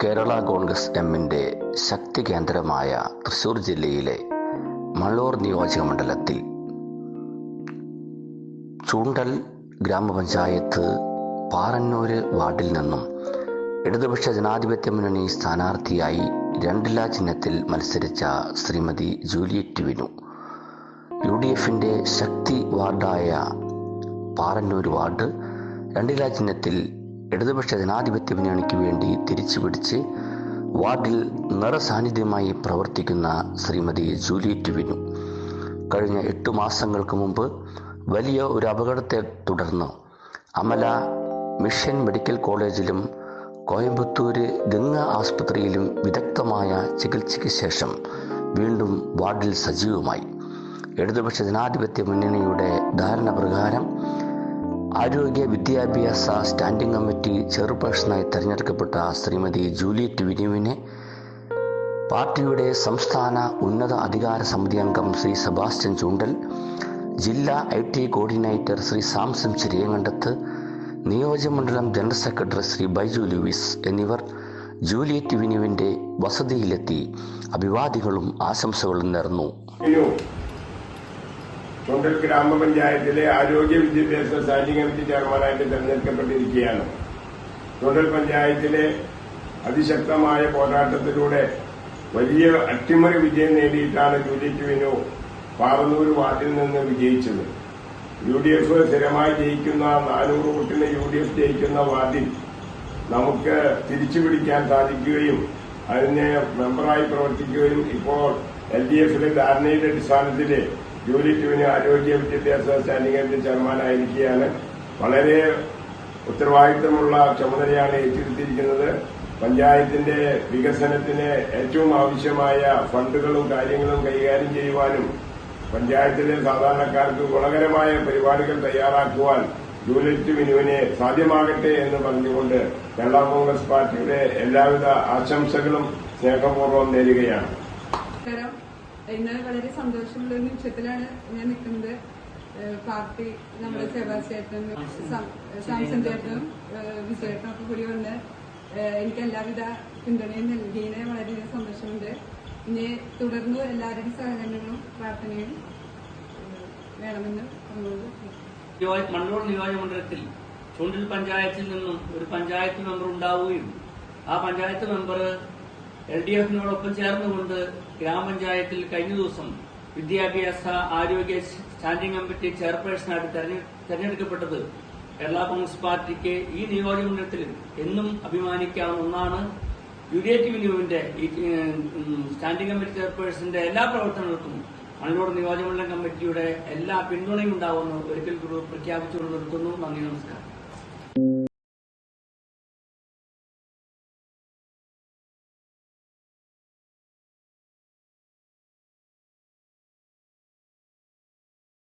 കേരള കോൺഗ്രസ് എമ്മിന്റെ ശക്തി കേന്ദ്രമായ തൃശൂർ ജില്ലയിലെ മള്ളൂർ നിയോജക മണ്ഡലത്തിൽ ചൂണ്ടൽ ഗ്രാമപഞ്ചായത്ത് പാറന്നൂര് വാർഡിൽ നിന്നും ഇടതുപക്ഷ ജനാധിപത്യ മുന്നണി സ്ഥാനാർത്ഥിയായി രണ്ടില ചിഹ്നത്തിൽ മത്സരിച്ച Shrimati Juliet Vinu. U D എഫിന്റെ ശക്തി വാർഡായ പാറന്നൂർ വാർഡ് രണ്ടില ചിഹ്നത്തിൽ ഇടതുപക്ഷ ജനാധിപത്യ മുന്നണിക്ക് വേണ്ടി തിരിച്ചുപിടിച്ച് വാർഡിൽ നിറസാന്നിധ്യമായി പ്രവർത്തിക്കുന്ന ശ്രീമതി ജൂലിയറ്റ് വിനു കഴിഞ്ഞ എട്ട് മാസങ്ങൾക്ക് മുമ്പ് വലിയ ഒരു അപകടത്തെ തുടർന്ന് അമല മിഷൻ മെഡിക്കൽ കോളേജിലും കോയമ്പത്തൂര് ഗംഗ ആസ്പത്രിയിലും വിദഗ്ധമായ ചികിത്സയ്ക്ക് ശേഷം വീണ്ടും വാർഡിൽ സജീവമായി. ഇടതുപക്ഷ ജനാധിപത്യ മുന്നണിയുടെ ധാരണ പ്രകാരം ആരോഗ്യ വിദ്യാഭ്യാസ സ്റ്റാൻഡിംഗ് കമ്മിറ്റി ചെയർപേഴ്സണായി തിരഞ്ഞെടുക്കപ്പെട്ട ശ്രീമതി ജൂലിയറ്റ് വിനുവിനെ പാർട്ടിയുടെ സംസ്ഥാന ഉന്നത അധികാര സമിതി അംഗം ശ്രീ സെബാസ്റ്റ്യൻ ചൂണ്ടൽ ജില്ലാ I T coordinator Shri Samson Chiriyankandath നിയോജകമണ്ഡലം general secretary Shri Baiju Luis എന്നിവർ ജൂലിയറ്റ് വിനുവിന്റെ വസതിയിലെത്തി. അഭിവാദികളും ആശംസകളും നേർന്നു. ചുണ്ടൽ ഗ്രാമപഞ്ചായത്തിലെ ആരോഗ്യ വിദ്യാഭ്യാസ സ്റ്റാൻഡിംഗ് കമ്മിറ്റി ചെയർമാനായിട്ട് തെരഞ്ഞെടുക്കപ്പെട്ടിരിക്കുകയാണ്. ചുണ്ടൽ പഞ്ചായത്തിലെ അതിശക്തമായ പോരാട്ടത്തിലൂടെ വലിയ അട്ടിമറി വിജയം നേടിയിട്ടാണ് ജൂലിറ്റ് വിനു പാറന്നൂർ വാർഡിൽ നിന്ന് വിജയിച്ചത്. യു ഡി എഫ് സ്ഥിരമായി ജയിക്കുന്ന നാനൂറ് വോട്ടിന് യു ഡി എഫ് ജയിക്കുന്ന വാർഡിൽ നമുക്ക് തിരിച്ചു പിടിക്കാൻ സാധിക്കുകയും അതിനെ മെമ്പറായി പ്രവർത്തിക്കുകയും ഇപ്പോൾ എൽ ഡി എഫിലെ ധാരണയുടെ അടിസ്ഥാനത്തിൽ ജൂലിറ്റുവിന് ആരോഗ്യ വിദ്യാഭ്യാസ സ്റ്റാൻഡിംഗ് കമ്മിറ്റി ചെയർമാനായിരിക്കുകയാണ് വളരെ ഉത്തരവാദിത്തമുള്ള ചുമതലയാണ് ഏറ്റെടുത്തിരിക്കുന്നത്. പഞ്ചായത്തിന്റെ വികസനത്തിന് ഏറ്റവും ആവശ്യമായ ഫണ്ടുകളും കാര്യങ്ങളും കൈകാര്യം ചെയ്യുവാനും പഞ്ചായത്തിലെ സാധാരണക്കാർക്ക് ഗുണകരമായ പരിപാടികൾ തയ്യാറാക്കുവാൻ ജൂലിറ്റ് മിനുവിനെ സാധ്യമാകട്ടെ എന്ന് പറഞ്ഞുകൊണ്ട് കേരള കോൺഗ്രസ് പാർട്ടിയുടെ എല്ലാവിധ ആശംസകളും സ്നേഹപൂർവം നേരുകയാണ്. നമസ്കാരം വളരെ സന്തോഷമുള്ള ഒരു നിമിഷത്തിലാണ് ഞാൻ നിൽക്കുന്നത്. പാർട്ടി നമ്മുടെ സെബാസ്റ്റേട്ടനും സാംസൺ ചേട്ടനും വിജയേട്ടനും ഒക്കെ കൂടി വന്ന് എനിക്ക് എല്ലാവിധ പിന്തുണയും നൽകിയതിന് വളരെയധികം സന്തോഷമുണ്ട്. ഇനി തുടർന്ന് എല്ലാവരുടെയും സഹകരണങ്ങളും പ്രാർത്ഥനയും വേണമെന്ന് മണ്ണൂർ നിയോജകമണ്ഡലത്തിൽ ചൂണ്ടിൽ പഞ്ചായത്തിൽ നിന്നും ഒരു പഞ്ചായത്ത് മെമ്പർ ഉണ്ടാവുകയും ആ പഞ്ചായത്ത് മെമ്പർ എൽ ഡി എഫിനോടൊപ്പം ചേർന്നുകൊണ്ട് ഗ്രാമപഞ്ചായത്തിൽ കഴിഞ്ഞ ദിവസം വിദ്യാഭ്യാസ ആരോഗ്യ സ്റ്റാൻഡിംഗ് കമ്മിറ്റി ചെയർപേഴ്സണായിട്ട് തെരഞ്ഞെ- തെരഞ്ഞെടുക്കപ്പെട്ടത് കേരള കോൺഗ്രസ് പാർട്ടിക്ക് ഈ നിയോജകമണ്ഡലത്തിൽ എന്നും അഭിമാനിക്കാവുന്ന ഒന്നാണ്. യു ഡി എഫ് വിനുവിന്റെ ഈ ഏഹ്, ഉം, സ്റ്റാൻഡിംഗ് കമ്മിറ്റി ചെയർപേഴ്സന്റെ എല്ലാ പ്രവർത്തനങ്ങൾക്കും മണ്ണൂർ നിയോജകമണ്ഡലം കമ്മിറ്റിയുടെ എല്ലാ പിന്തുണയും ഉണ്ടാവുമെന്ന് ഒരിക്കൽ കൂടി പ്രഖ്യാപിച്ചുകൊണ്ട് നിർത്തുന്നു. നന്ദി നമസ്കാരം.